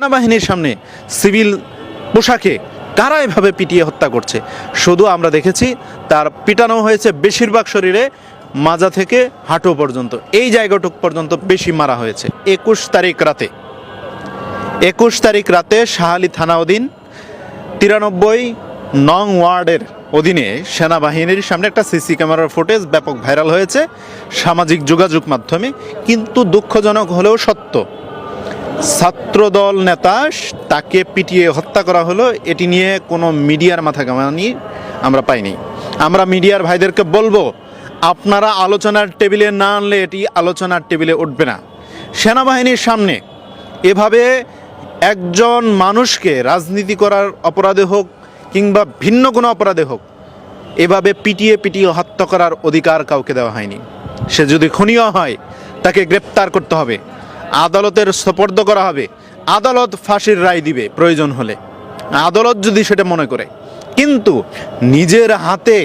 সেনাবাহিনীর সামনে সিভিল পোশাকে কারা এভাবে পিটিয়ে হত্যা করছে? শুধু আমরা দেখেছি, তার পিটানো হয়েছে বেশিরভাগ শরীরে, মাজা থেকে হাঁটু পর্যন্ত। এই জায়গাটুক পর্যন্ত বেশি মারা হয়েছে। একুশ তারিখ রাতে। একুশ তারিখ রাতে শাহালি থানা অধীন তিরানব্বই নং ওয়ার্ডের অধীনে সেনাবাহিনীর সামনে একটা সিসি ক্যামেরার ফুটেজ ব্যাপক ভাইরাল হয়েছে সামাজিক যোগাযোগ মাধ্যমে, কিন্তু দুঃখজনক হলেও সত্য। ছাত্রদল নেতা তাকে পিটিয়ে হত্যা করা হলো, এটি নিয়ে কোনো মিডিয়ার মাথা কামানি আমরা পাইনি। আমরা মিডিয়ার ভাইদেরকে বলব, আপনারা আলোচনার টেবিলে না আনলে এটি আলোচনার টেবিলে উঠবে না। সেনাবাহিনীর সামনে এভাবে একজন মানুষকে রাজনীতি করার অপরাধে হোক কিংবা ভিন্ন কোনো অপরাধে হোক, এভাবে পিটিয়ে পিটিয়ে হত্যা করার অধিকার কাউকে দেওয়া হয়নি। সে যদি খুনিও হয়, তাকে গ্রেপ্তার করতে হবে। আদালতের সোপর্দ করা হবে। আদালত ফাঁসির রায় দিবে, প্রয়োজন হলে। আদালত যদি সেটা মনে করে, কিন্তু নিজের হাতে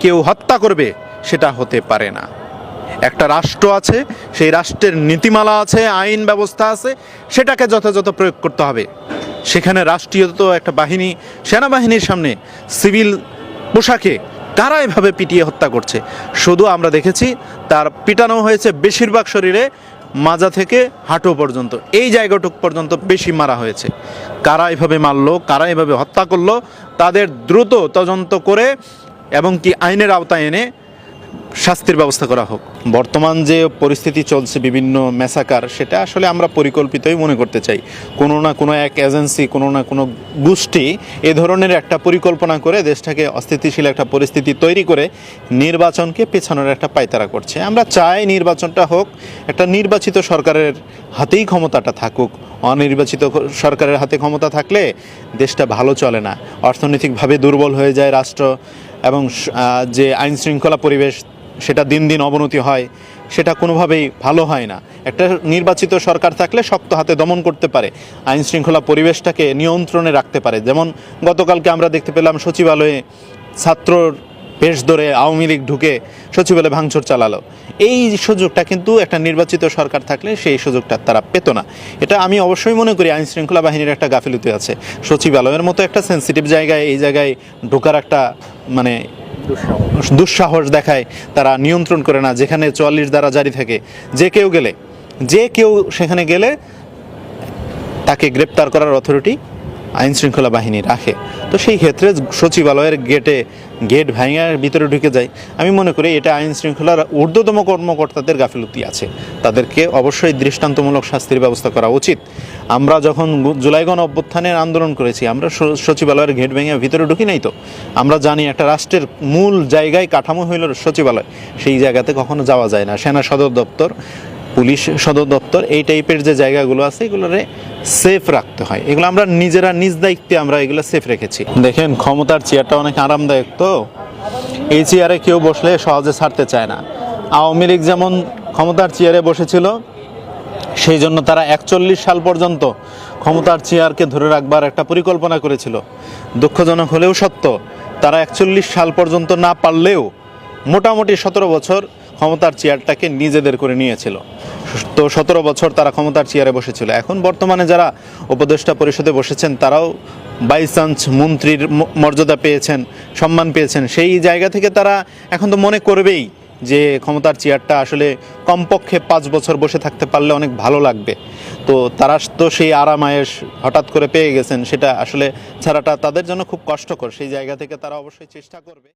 কেউ হত্যা করবে, সেটা হতে পারে না। একটা রাষ্ট্র আছে, সেই রাষ্ট্রের নীতিমালা আছে, আইন ব্যবস্থা আছে, সেটাকে যথাযথ প্রয়োগ করতে হবে। সেখানে রাষ্ট্রীয় তো একটা বাহিনী, সেনাবাহিনীর সামনে সিভিল পোশাকে কারা এভাবে পিটিয়ে হত্যা করছে? শুধু আমরা দেখেছি, তার পিটানো হয়েছে বেশিরভাগ শরীরে মাজা থেকে হাঁটু পর্যন্ত, এই জায়গাটুক পর্যন্ত বেশি মারা হয়েছে। কারা এভাবে মারলো, কারা এভাবে হত্যা করল, তাদের দ্রুত তদন্ত করে এবং কি আইনের আওতায় এনে শাস্তির ব্যবস্থা করা হোক। বর্তমান যে পরিস্থিতি চলছে, বিভিন্ন মেসাকার, সেটা আসলে আমরা পরিকল্পিতই মনে করতে চাই। কোনো না কোনো এক এজেন্সি, কোনো না কোনো গোষ্ঠী এ ধরনের একটা পরিকল্পনা করে দেশটাকে অস্থিতিশীল একটা পরিস্থিতি তৈরি করে নির্বাচনকে পেছানোর একটা পায়তারা করছে। আমরা চাই নির্বাচনটা হোক, একটা নির্বাচিত সরকারের হাতেই ক্ষমতাটা থাকুক। অনির্বাচিত সরকারের হাতে ক্ষমতা থাকলে দেশটা ভালো চলে না। অর্থনৈতিকভাবে দুর্বল হয়ে যায় রাষ্ট্র এবং যে আইন শৃঙ্খলা পরিবেশ সেটা দিন দিন অবনতি হয়, সেটা কোনোভাবেই ভালো হয় না। একটা নির্বাচিত সরকার থাকলে শক্ত হাতে দমন করতে পারে আইন শৃঙ্খলা পরিবেশটাকে নিয়ন্ত্রণে রাখতে পারে। যেমন গতকালকে আমরা দেখতে পেলাম সচিবালয়ে ছাত্রর বেশ ধরে আওয়ামী লীগ ঢুকে সচিবালয়ে ভাঙচুর চালালো। এই সুযোগটা কিন্তু একটা নির্বাচিত সরকার থাকলে সেই সুযোগটা তারা পেত না। এটা আমি অবশ্যই মনে করি আইন শৃঙ্খলা বাহিনীর একটা গাফিলতি আছে। সচিবালয়ের মতো একটা সেন্সিটিভ জায়গায়, এই জায়গায় ঢোকার একটা মানে দুঃসাহস। দেখায় তারা, নিয়ন্ত্রণ করে না, যেখানে চুয়াল্লিশ দ্বারা জারি থাকে। যে কেউ গেলে, যে কেউ সেখানে গেলে তাকে গ্রেপ্তার করার অথরিটি আইন শৃঙ্খলা বাহিনী রাখে। তো সেই ক্ষেত্রে সচিবালয়ের গেটে, গেট ভাঙার ভিতরে ঢুকে যায়। আমি মনে করি এটা আইন শৃঙ্খলার ঊর্ধ্বতম কর্মকর্তাদের গাফিলতি আছে। তাদেরকে অবশ্যই দৃষ্টান্তমূলক শাস্তির ব্যবস্থা করা উচিত। আমরা যখন জুলাইগণ জুলাই অভ্যুত্থানের আন্দোলন করেছি, আমরা সচিবালয়ের গেট ভেঙে ভিতরে ঢুকি নাই তো? আমরা জানি একটা রাষ্ট্রের মূল জায়গায় কাঠামো হইল সচিবালয়। সেই জায়গাতে কখনো যাওয়া যায় না। সেনা সদর দপ্তর, পুলিশ সদর দপ্তর, এই টাইপের যে জায়গাগুলো আছে, এগুলোরে সেফ রাখতে হয়। এগুলো আমরা নিজেরা নিজ দায়িত্বে আমরা এগুলো সেফ রেখেছি। দেখেন, ক্ষমতার চেয়ারটা অনেক আরামদায়ক তো? এই চেয়ারে কেউ বসলে সহজে ছাড়তে চায় না। আওয়ামী লীগ যেমন ক্ষমতার চেয়ারে বসেছিল সেই জন্য তারা একচল্লিশ সাল পর্যন্ত ক্ষমতার চেয়ারকে ধরে রাখবার একটা পরিকল্পনা করেছিল। দুঃখজনক হলেও সত্য, তারা একচল্লিশ সাল পর্যন্ত না পারলেও মোটামুটি সতেরো বছর ক্ষমতার চেয়ারটাকে নিজেদের করে নিয়েছিল। তো সতেরো বছর তারা ক্ষমতার চেয়ারে বসেছিল। এখন বর্তমানে যারা উপদেষ্টা পরিষদে বসেছেন, তারাও বাই চান্স মন্ত্রীর মর্যাদা পেয়েছেন, সম্মান পেয়েছেন। সেই জায়গা থেকে তারা এখন তো মনে করবেই যে ক্ষমতার চেয়ারটা আসলে কমপক্ষে পাঁচ বছর বসে থাকতে পারলে অনেক ভালো লাগবে। তো তারা তো সেই আরামায়েশ হঠাৎ করে পেয়ে গেছেন, সেটা আসলে ছাড়াটা তাদের জন্য খুব কষ্টকর। সেই জায়গা থেকে তারা অবশ্যই চেষ্টা করবে।